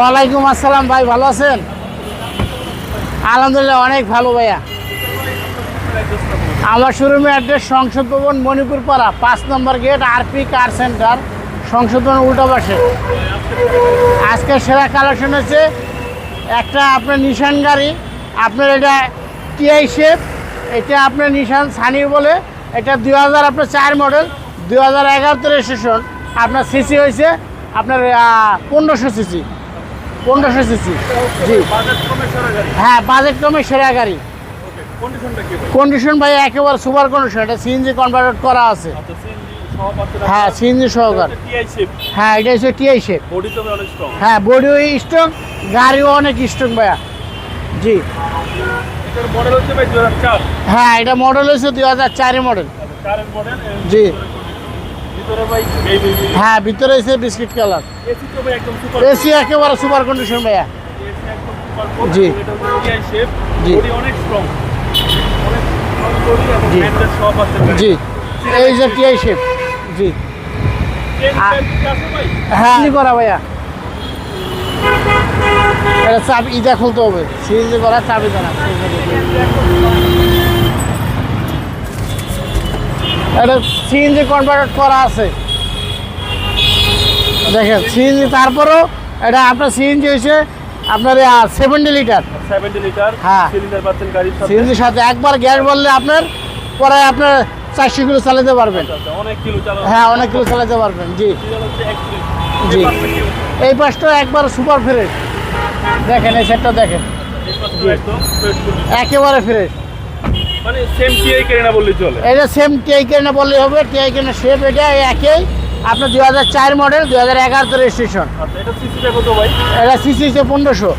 ওয়ালাইকুম আসসালাম ভাই, ভালো আছেন? আলহামদুলিল্লাহ, অনেক ভালো ভাইয়া। আমার শোরুমের অ্যাড্রেস সংসদ ভবন মণিপুর পাড়া পাঁচ নম্বর গেট, আরপি কার সেন্টার ভবন উল্টো পাশে। আজকে সেরা কালেকশন হচ্ছে একটা আপনার নিশান গাড়ি। আপনার এটা টিআই শেপ এটা আপনার নিশান সানি বলে। এটা দুই হাজার আপনার চার মডেল দুই হাজার এগারোতে রেজিস্ট্রেশন আপনার সিসি হয়েছে, আপনার পনেরোশো সিসি পনেরোশো সিসি জি। হ্যাঁ বাজেট কমে সেরা গাড়ি। কন্ডিশন ভাই একেবারে সুপার কন্ডিশন এটা সিএনজি কনভার্ট করা আছে। আচ্ছা হ্যাঁ সিএনজি সহকার হ্যাঁ এটা হচ্ছে টিআই শেপ হ্যাঁ বডিও স্ট্রং গাড়িও অনেক স্ট্রং ভাইয়া। জি। এটার মডেল হচ্ছে ভাই 2004 হ্যাঁ এটা মডেল হচ্ছে দুই হাজার চারের আচ্ছা চারের মডেল জি ভিতরে ভাই এই বেবি হ্যাঁ ভিতরে হচ্ছে বিস্কিট কালার। এসি এসি একেবারে সুপার কন্ডিশন ভাইয়া। এসি জি। জি। জি। এই যে টিআই শেপ জি। হ্যাঁ। করা ভাইয়া। এটা চাবি ইটা খুলতে হবে। সিএনজি করা চাবি দেনা এটা সিএনজি কনভার্ট করা আছে। দেখেন সিএনজি তারপরেও এটা আপনার সিএনজি হয়েছে আপনার সেভেন্টি লিটার 70 লিটার হ্যাঁ। সিএনজির সাথে একবার গ্যাস বললে আপনার পরে আপনার চারশো কিলো চালাতে পারবেন। আচ্ছা, অনেক কিলো হ্যাঁ অনেক কিলো চালাতে পারবেন জি। সিরিয়াল হচ্ছে 31 জি। এই পাশটা একবার সুপার ফ্রেশ। দেখেন এই সেটটা দেখেন। condition। একেবারে ফ্রেশ মানে সেম টিআই কেনে না বললেই চলে। এটা সেম টিআই কেনে বললে হবে টিআই কেনে শেপ এটা একই। আপনার দুই হাজার চার মডেল দুই হাজার এগারোতে রেজিস্ট্রেশন আচ্ছা এটা সিসিটা কত ভাই? এটা সিসি হচ্ছে পনেরোশো।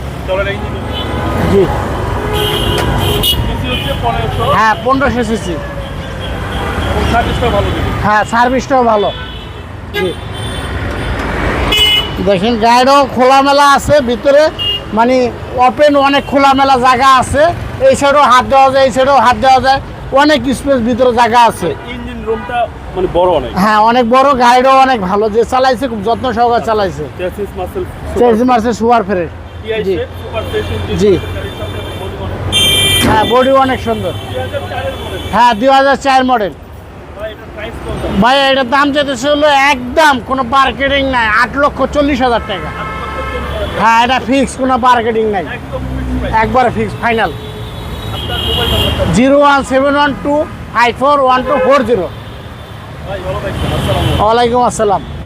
জি। হ্যাঁ পনেরোশো সিসি হ্যাঁ সার্ভিসটাও ভালো। দেখেন গাড়িও খোলামেলা আছে ভিতরে মানে ওপেন অনেক খোলামেলা জায়গা আছে। এই সাইডেও হাত দেওয়া যায় এই সাইডেও হাত দেওয়া যায়। অনেক স্পেস ভিতরে জায়গা আছে। ইঞ্জিন রুমটা মানে বড় অনেক। হ্যাঁ অনেক বড় গাড়িটাও অনেক ভালো। যে চালাইছে খুব যত্ন সহকারে চালাইছে। চেসিস চেঞ্জ সুপার ফ্রেশ জি। জি। হ্যাঁ বডি অনেক সুন্দর। 2004 এর মডেল হ্যাঁ দুই হাজার চার মডেল ভাই এটার দাম যেতেছে হলো একদম কোনো মার্কেটিং নাই। আট লক্ষ চল্লিশ হাজার টাকা। হ্যাঁ এটা ফিক্স কোনো মার্কেটিং নাই। একবারে fix final zero one seven one two five four one two four zero. ওয়ালাইকুম আসসালাম।